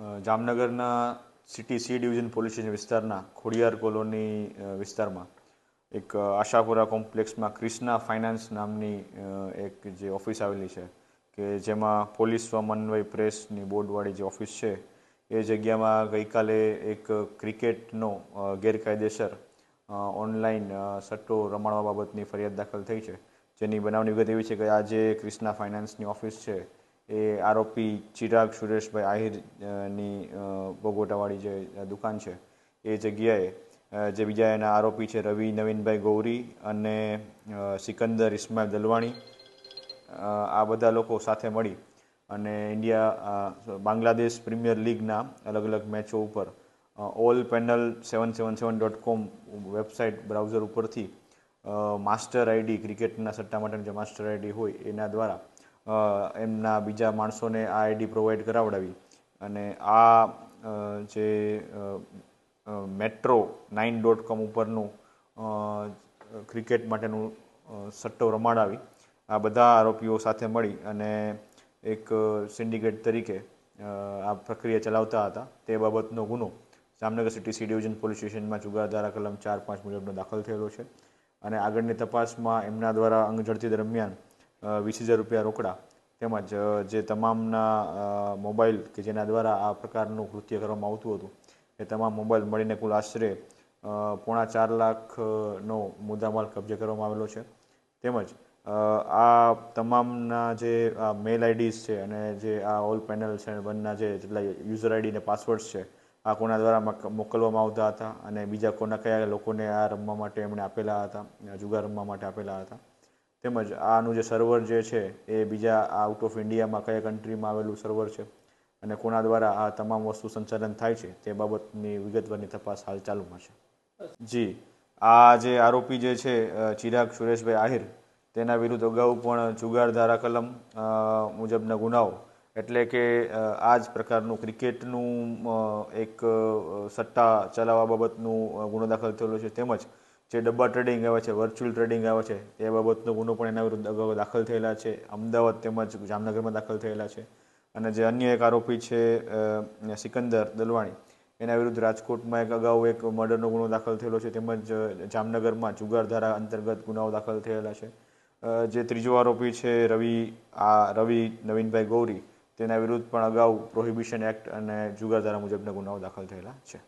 જામનગરના city C division police station વિસ્તારના Khodiyar colony વિસ્તારમાં એક આશાપુરા કોમ્પ્લેક્સમાં ક્રિષ્ના ફાઇનાન્સ નામની એક જે ઓફિસ આવેલી છે કે જેમાં પોલીસ સમન્વય પ્રેસની બોર્ડવાળી જે ઓફિસ છે, એ જગ્યામાં ગઈકાલે એક ક્રિકેટનો ગેરકાયદેસર ઓનલાઈન સટ્ટો રમાડવા બાબતની ફરિયાદ દાખલ થઈ છે. જેની બનાવની વિગત એવી છે કે આ જે ક્રિષ્ના ફાઇનાન્સની ઓફિસ છે. એ આરોપી ચિરાગ સુરેશભાઈ આહિરની બોગોટાવાળી જે દુકાન છે, એ જગ્યાએ જે બીજા એના આરોપી છે રવિ નવીનભાઈ ગૌરી અને સિકંદર ઇસ્માઇલ દલવાણી આ બધા લોકો સાથે મળી અને ઇન્ડિયા બાંગ્લાદેશ પ્રીમિયર લીગના અલગ અલગ મેચો ઉપર all panel seven seven seven dot com website browser ઉપરથી માસ્ટર આઈડી, ક્રિકેટના સટ્ટા માટેનું જે માસ્ટર આઈડી હોય એના દ્વારા એમના બીજા માણસોને આ આઈડી પ્રોવાઈડ કરાવડાવી અને આ જે મેટ્રો નાઇન ડોટ કોમ ઉપરનું ક્રિકેટ માટેનું સટ્ટો રમાડાવી. આ બધા આરોપીઓ સાથે મળી અને એક સિન્ડિકેટ તરીકે આ પ્રક્રિયા ચલાવતા હતા. તે બાબતનો ગુનો Jamnagar city C division police સ્ટેશનમાં જુગાર ધારા કલમ ચાર પાંચ મુજબનો દાખલ થયેલો છે. અને આગળની તપાસમાં એમના દ્વારા અંગ ઝડતી દરમિયાન વીસ હજાર રૂપિયા રોકડા તેમજ જે તમામના મોબાઈલ કે જેના દ્વારા આ પ્રકારનું કૃત્ય કરવામાં આવતું હતું, એ તમામ મોબાઈલ મળીને કુલ આશરે પોણા ચાર લાખનો મુદ્દામાલ કબજે કરવામાં આવેલો છે. તેમજ આ તમામના જે આ મેલ આઈડીઝ છે અને જે આ ઓલ પેનલ છે વનના જે જેટલા યુઝર આઈડી અને પાસવર્ડ્સ છે, આ કોના દ્વારા મક- મોકલવામાં આવતા હતા અને બીજા કોના કયા લોકોને આ રમવા માટે એમણે આપેલા હતા જુગાર રમવા માટે આપેલા હતા. તેમજ આનું જે સર્વર જે છે, એ બીજા આઉટ ઓફ ઇન્ડિયામાં કયા કન્ટ્રીમાં આવેલું સર્વર છે અને કોના દ્વારા આ તમામ વસ્તુ સંચાલન થાય છે, તે બાબતની વિગતવારની તપાસ હાલ ચાલુમાં છે. જી, આ જે આરોપી જે છે ચિરાગ સુરેશભાઈ આહિર, તેના વિરુદ્ધ અગાઉ પણ જુગાર ધારા કલમ મુજબના ગુનાઓ એટલે કે આ જ પ્રકારનું ક્રિકેટનું એક સટ્ટા ચલાવવા બાબતનું ગુનો દાખલ થયેલો છે. તેમજ જે ડબ્બા ટ્રેડિંગ આવે છે વર્ચ્યુઅલ ટ્રેડિંગ આવે છે, એ બાબતનો ગુનો પણ એના વિરુદ્ધ અગાઉ દાખલ થયેલા છે. અમદાવાદ તેમજ જામનગરમાં દાખલ થયેલા છે. અને જે અન્ય એક આરોપી છે સિકંદર દલવાણી, એના વિરુદ્ધ રાજકોટમાં એક અગાઉ એક મર્ડરનો ગુનો દાખલ થયેલો છે. તેમજ જામનગરમાં જુગાર ધારા અંતર્ગત ગુનાઓ દાખલ થયેલા છે. જે ત્રીજો આરોપી છે, રવિ, આ, રવિ નવીનભાઈ ગૌરી, તેના વિરુદ્ધ પણ અગાઉ પ્રોહિબિશન એક્ટ અને જુગાર ધારા મુજબના ગુનાઓ દાખલ થયેલા છે.